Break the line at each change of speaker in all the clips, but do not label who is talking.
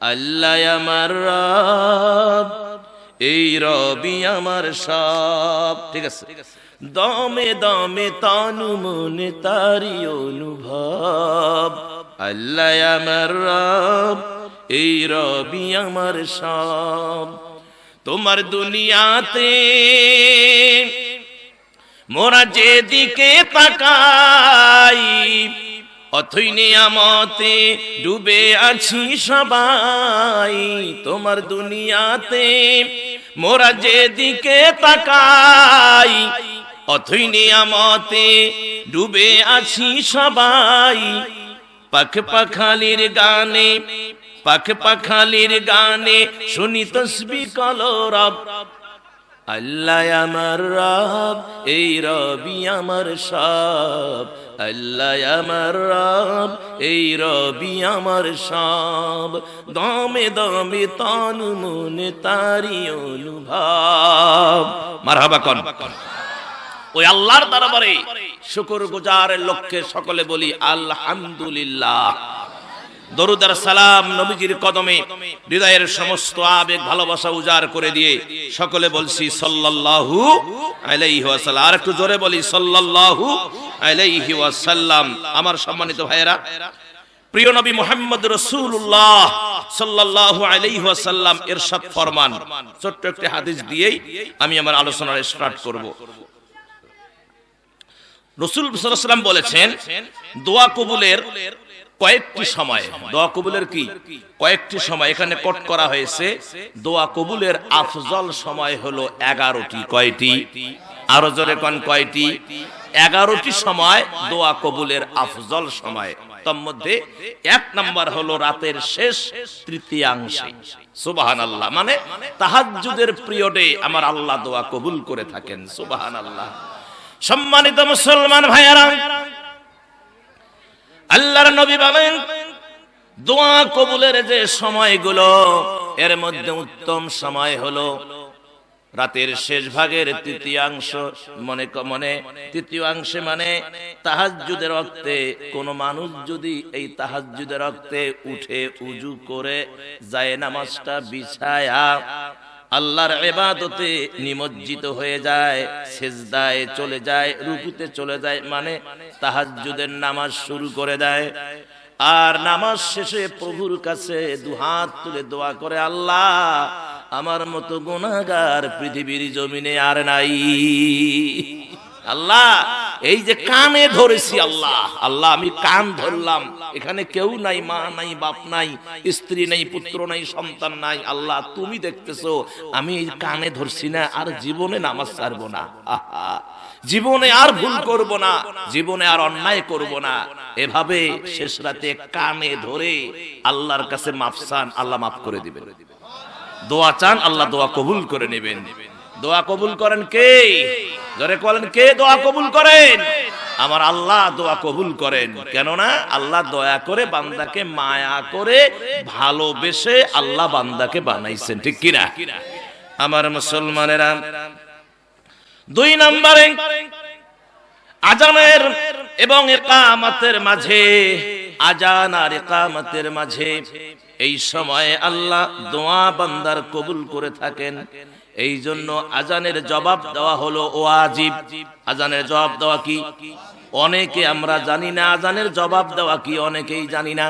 আল্লাহ আমার রব, এই রবি আমার সব। ঠিক আছে? দমে দমে তানু মনে তারি অনুভব। আল্লাহ আমার রব, এই রবি আমার সব। তোমার দুনিয়াতে মোরা যেদিকে তাকাই অথই নিয়ামতে ডুবে আছি সবাই তোমার দুনিয়াতে। মোরা যেদিকে তাকাই, অথই নিয়ামতে ডুবে আছি সবাই। পাখ পাখালির গানে পাখ পাখালির গানে শুনি তসবি কলরব আল্লাহ আমার রব, এই রবি আমার সব। আল্লাহ আমার রব, এই রবি আমার সব। দমে দমে তন মনে তারি অনুভব। মারহাবা কন। ওই আল্লাহর দরবারে শুকর গুজারের লক্ষ্যে সকলে বলি, আলহামদুলিল্লাহ। দরুদার সালাম নবীজির কদমে হৃদয়ের সমস্ত আবেগ, ভালোবাসা উজাড় করে দিয়ে সকলে বলছি সাল্লাল্লাহু আলাইহি ওয়াসাল্লাম। আর একটু জোরে বলি সাল্লাল্লাহু আলাইহি ওয়াসাল্লাম। আমার সম্মানিত ভাইয়েরা, প্রিয় নবী মুহাম্মদ রাসূলুল্লাহ সাল্লাল্লাহু আলাইহি ওয়াসাল্লাম ইরশাদ ফরমান। ছোট্ট একটি হাদিস দিয়েই আমি আমার আলোচনা স্টার্ট করব। রসুল সাল্লাম বলেছেন, দোয়া কবুলের কয়েকটি সময়। দোয়া কবুলের কি? কয়েকটি সময় এখানে কোট করা হয়েছে। দোয়া কবুলের আফজল সময় হলো এগারোটি। কয়টি? আরও জোরে কন কয়টি? এগারোটি সময় দোয়া কবুলের আফজল সময়। তার মধ্যে এক নাম্বার হলো রাতের শেষ তৃতীয়াংশে। সুবাহান আল্লাহ মানে তাহাজ্জুদের পিরিয়ডে আমার আল্লাহ দোয়া কবুল করে থাকেন। সুবাহান আল্লাহ সম্মানিত মুসলমান ভাইয়ারা আল্লাহর নবী বলেন, দোয়া কবুলের যে সময়গুলো, এর মধ্যে উত্তম সময় হলো রাতের শেষ ভাগের তৃতীয়াংশ, মনে মনে, তৃতীয়াংশে মানে তাহাজ্জুদের রক্তে, কোন মানুষ যদি এই তাহাজ্জুদের রক্তে উঠে উজু করে যায় নামাজটা বিছায়া আল্লাহর এবাদতে নিমজ্জিত হয়ে যায়, সেজদায় চলে যায়, রুকুতে চলে যায় মানে তাহাজ্জুদের নামাজ শুরু করে দেয়। আর নামাজ শেষে প্রভুর কাছে দুহাত তুলে দোয়া করে, আল্লাহ, আমার মতো গুনাহগার পৃথিবীর জমিনে আর নাই। আল্লাহ এই যে কানে ধরেছি আল্লাহ। আল্লাহ আমি কান ধরলাম। এখানে কেউ নাই মা নাই বাপ নাই স্ত্রী নাই পুত্র নাই সন্তান নাই। আল্লাহ তুমি দেখতেছো আমি এই কানে ধরছি না আর জীবনে নামাজ ছাড়বো না। জীবনে আর ভুল করব না। জীবনে আর অন্যায় করব না। এভাবে শেষ রাতে কানে ধরে আল্লাহর কাছে মাফসান আল্লাহ মাফ করে দিবেন। দোয়া চান আল্লাহ দোয়া কবুল করে নেবেন। দোয়া কবুল করেন কে? ধরে বলেন, কে দোয়া কবুল করেন? আমার আল্লাহ দোয়া কবুল করেন। কেননা আল্লাহ দয়া করে বান্দাকে মায়া করে ভালোবেসে আল্লাহ বান্দাকে বানাইছেন, ঠিক কিনা? আমার মুসলমানেরা, দুই নম্বরে, আজানের এবং একামাতের মাঝে, আজান আর একামতের মাঝে, এই সময়ে আল্লাহ দোয়া বান্দার কবুল করে থাকেন। এই জন্য আজানের জবাব দেওয়া হলো ও আজিব আজানের জবাব দেওয়া কি? অনেকে আমরা জানি না আজানের জবাব দেওয়া কি, অনেকেই জানি না।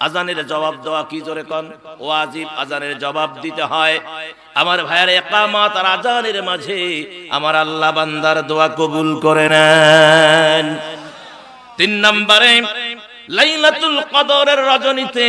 আজানের জবাব দেওয়া কি জোরে কন? ও আজিব আজানের জবাব দিতে হয়। আমার ভাইয়ের একামাত আর আজানের মাঝে আমার আল্লাহ বান্দার দোয়া কবুল করে নেন। তিন নম্বরে, লাইলাতুল কদরের রজনীতে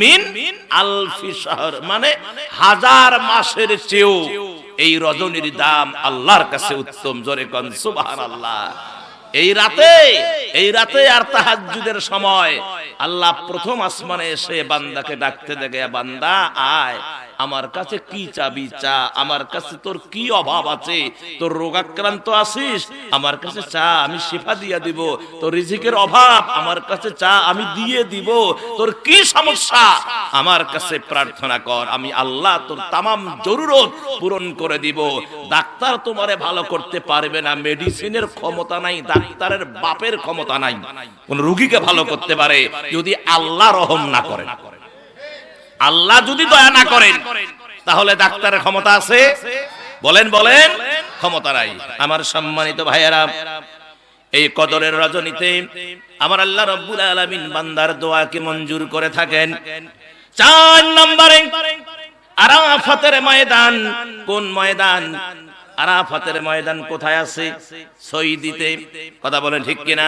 মিন আলফি মানে হাজার মাসের চেয়েও এই রজনীর দাম আল্লাহর কাছে উত্তম। জোরে কন আল্লাহ এই রাতে এই রাতে আর তাহাজ্জুদের সময় আল্লাহ প্রথম আসমানে এসে বান্দাকে ডাকতে দেখে, বান্দা, আয়। আমার কাছে কি চাবি চা? আমার কাছে তোর কি অভাব আছে? তোর রোগাক্রান্ত আছিস? আমার কাছে চা, আমি শিফা দিয়া দিব। তোর রিজিকের অভাব, আমার কাছে চা, আমি দিয়ে দিব। তোর কি সমস্যা? আমার কাছে প্রার্থনা কর, আমি আল্লাহ তোর তামাম জরুরত পূরণ করে দিব। ডাক্তার তোমারে ভালো করতে পারবে না, মেডিসিনের ক্ষমতা নাই, ডাক্তারের বাপের ক্ষমতা নাই। কোন রুগীকে ভালো করতে পারে, যদি আল্লাহ রহম না করেন আল্লাহ যদি দয়া না করেন, তাহলে ডাক্তারের ক্ষমতা আছে। বলেন বলেন, ক্ষমতা নাই। আমার সম্মানিত ভাইয়েরা, এই কদরের রজনীতে আমার আল্লাহ রব্বুল আলামিন বান্দার দোয়াকে মঞ্জুর করে থাকেন। চার নম্বরে আরাফাতের ময়দান, কোন ময়দান? আরাফাতের ময়দান কোথায় আছে? সৈদিতে। কথা বলেন ঠিক কিনা?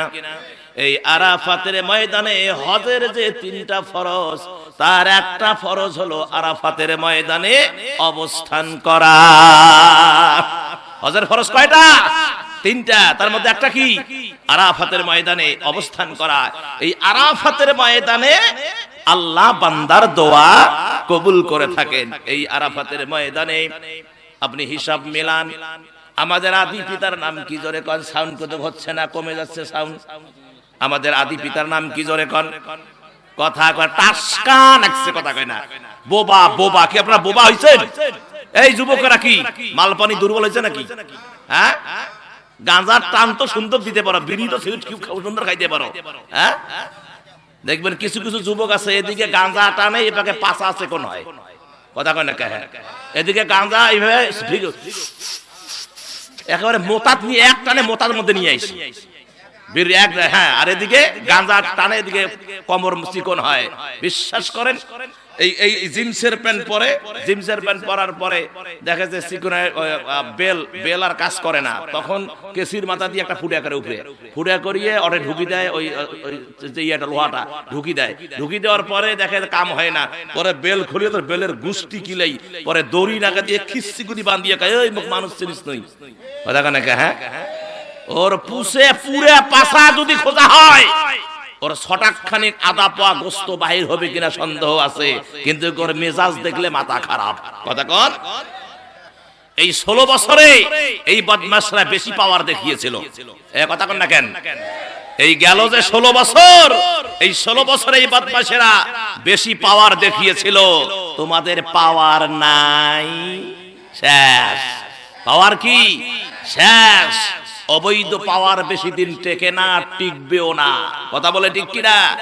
এই আরাফাতের ময়দানে হজের যে তিনটা ফরজ, তার একটা ফরজ হলো আরাফাতের ময়দানে অবস্থান করা। হজের ফরজ কয়টা? তিনটা। তার মধ্যে একটা কি? আরাফাতের ময়দানে অবস্থান করা। এই আরাফাতের ময়দানে আল্লাহ বান্দার দোয়া কবুল করে থাকেন। এই আরাফাতের ময়দানে আপনি হিসাব মেলান। আমাদের আদি পিতার নাম কি জোরে কন? সাউন্ড কত হচ্ছে না, কমে যাচ্ছে সাউন্ড। আমাদের আদি পিতার নাম কি জোরে কন? কথা কয়, টাসকান একসে কথা কয় না। বোবা বোবা, কি আপনারা বোবা হইছেন? এই যুবকেরা কি? মালপানি দুর্বল হয়েছে নাকি? হ্যাঁ? গাঁজার টান তো সুন্দর দিতে পারো, বিড়ি তো খুব সুন্দর খাইতে পারো। হ্যাঁ? দেখবেন কিছু কিছু যুবক আছে, এদিকে গাঁজা টানে, এপাকে পাশা আছে কোন হয়? কথা কয় না কে? এদিকে গাঁজা এইভাবে একেবারে মোতাত নিয়ে এক টানে মোতার মধ্যে নিয়ে আসি বীর এক হ্যাঁ আর এদিকে গাঁজা টানে এদিকে কমর চিকন হয়। বিশ্বাস করেন? এই এই জিমসের প্যান্ট পরে জিমসের প্যান্ট পরার পরে দেখা যায় চিকনের বেল বেল আর কাজ করে না। তখন কেসির মাথা দিয়ে একটা ফুটা করে উপরে। ফুটা করিয়ে ওরে ঢুকি দেয় ওই যে ইয়েটা, লোহাটা, ঢুকি দেয়। ঢুকি দেওয়ার পরে দেখে কাম হয় না। পরে বেল খুলিয়ে তোর বেলের গুষ্টি কিলেই, পরে দড়ি নাগা দিয়ে খিস্তি গুদি বান্ধিয়ে কয় ওই মানুষ চিনিস নই কথা কানে হ্যাঁ? ওর পুষে পুরে পাশা যদি খোঁজা হয় ওর ছটাক খানিক আদা পোয়া গোস্ত বাহির হবে কিনা সন্দেহ আছে, কিন্তু ওর মেজাজ দেখলে মাথা খারাপ। কথা কর এই ষোলো বছরে এই বদমাসরা বেশি পাওয়ার দেখিয়েছিল। কথা কন না কেন? এই গেল যে ষোলো বছর, এই ষোলো বছরে এই বদমাসেরা বেশি পাওয়ার দেখিয়েছিল। তোমাদের পাওয়ার নাই। শেষ। পাওয়ার কি? শেষ। অবৈধ পাওয়ার বেশি দিন টেকে না টিকবেও না। কথা বলে ঠিক কিনা?